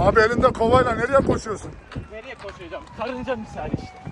Abi elinde kovayla nereye koşuyorsun? Nereye koşacağım? Karınca misali işte.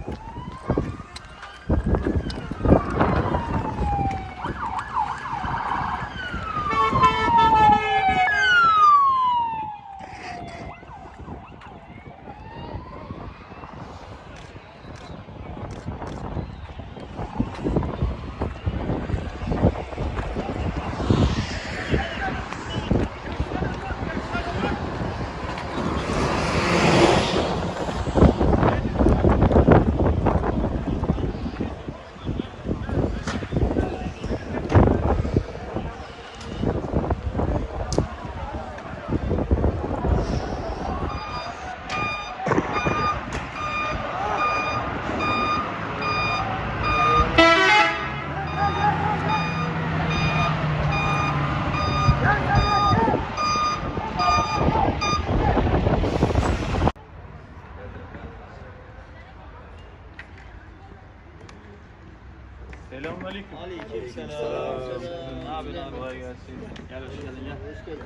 Selamünaleyküm. Aleykümselam. Ne yapıyorsun abi? Kolay gelsin. Gel hoş geldin gel. Hoş geldin.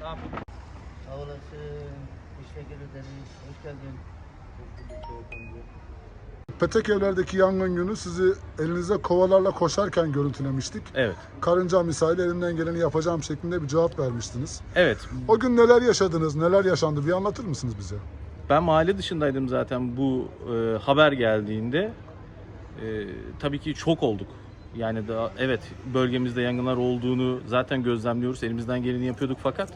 Ne yapıyorsun? Sağ olasın. Teşekkür ederiz. Hoş geldin. Petek evlerdeki yangın günü sizi elinize kovalarla koşarken görüntülemiştik. Evet. Karınca misali elimden geleni yapacağım şeklinde bir cevap vermiştiniz. Evet. O gün neler yaşadınız, neler yaşandı bir anlatır mısınız bize? Ben mahalle dışındaydım zaten bu e, haber geldiğinde. E, tabii ki çok olduk. Yani da evet bölgemizde yangınlar olduğunu zaten gözlemliyoruz. Elimizden geleni yapıyorduk fakat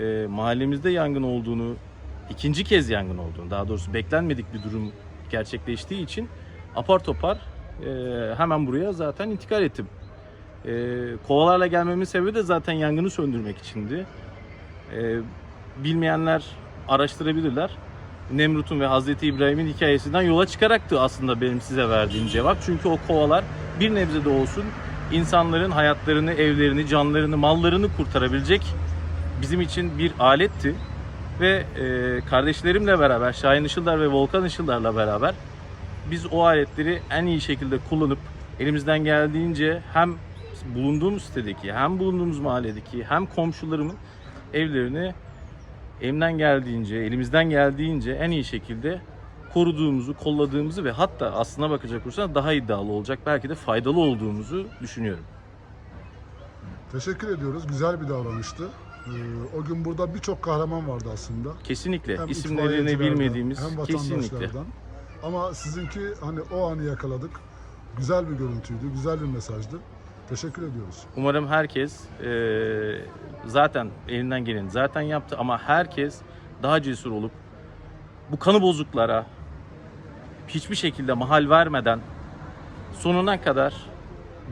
e, mahallemizde yangın olduğunu, ikinci kez yangın olduğunu, daha doğrusu beklenmedik bir durum gerçekleştiği için apar topar e, hemen buraya zaten intikal ettim. E, kovalarla gelmemin sebebi de zaten yangını söndürmek içindi. E, bilmeyenler araştırabilirler. Nemrut'un ve Hazreti İbrahim'in hikayesinden yola çıkaraktı aslında benim size verdiğim cevap. Çünkü o kovalar bir nebze de olsun insanların hayatlarını, evlerini, canlarını, mallarını kurtarabilecek bizim için bir aletti. Ve e, kardeşlerimle beraber, Şahin Işıldar ve Volkan Işıldar'la beraber biz o aletleri en iyi şekilde kullanıp elimizden geldiğince hem bulunduğumuz sitedeki hem bulunduğumuz mahalledeki hem komşularımın evlerini elimden geldiğince, elimizden geldiğince en iyi şekilde koruduğumuzu, kolladığımızı ve hatta aslına bakacak olursanız daha iddialı olacak, belki de faydalı olduğumuzu düşünüyorum. Teşekkür ediyoruz. Güzel bir davranıştı. Ee, o gün burada birçok kahraman vardı aslında. Kesinlikle Hem isimlerini bilmediğimiz hem kesinlikle. Ama sizinki hani o anı yakaladık. Güzel bir görüntüydü, güzel bir mesajdı. Teşekkür ediyoruz. Umarım herkes eee, zaten elinden geleni zaten yaptı ama herkes daha cesur olup bu kanı bozuklara hiçbir şekilde mahal vermeden sonuna kadar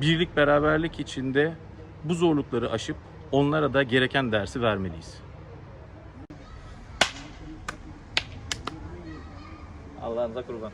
birlik beraberlik içinde bu zorlukları aşıp onlara da gereken dersi vermeliyiz. Allah'ınıza kurban.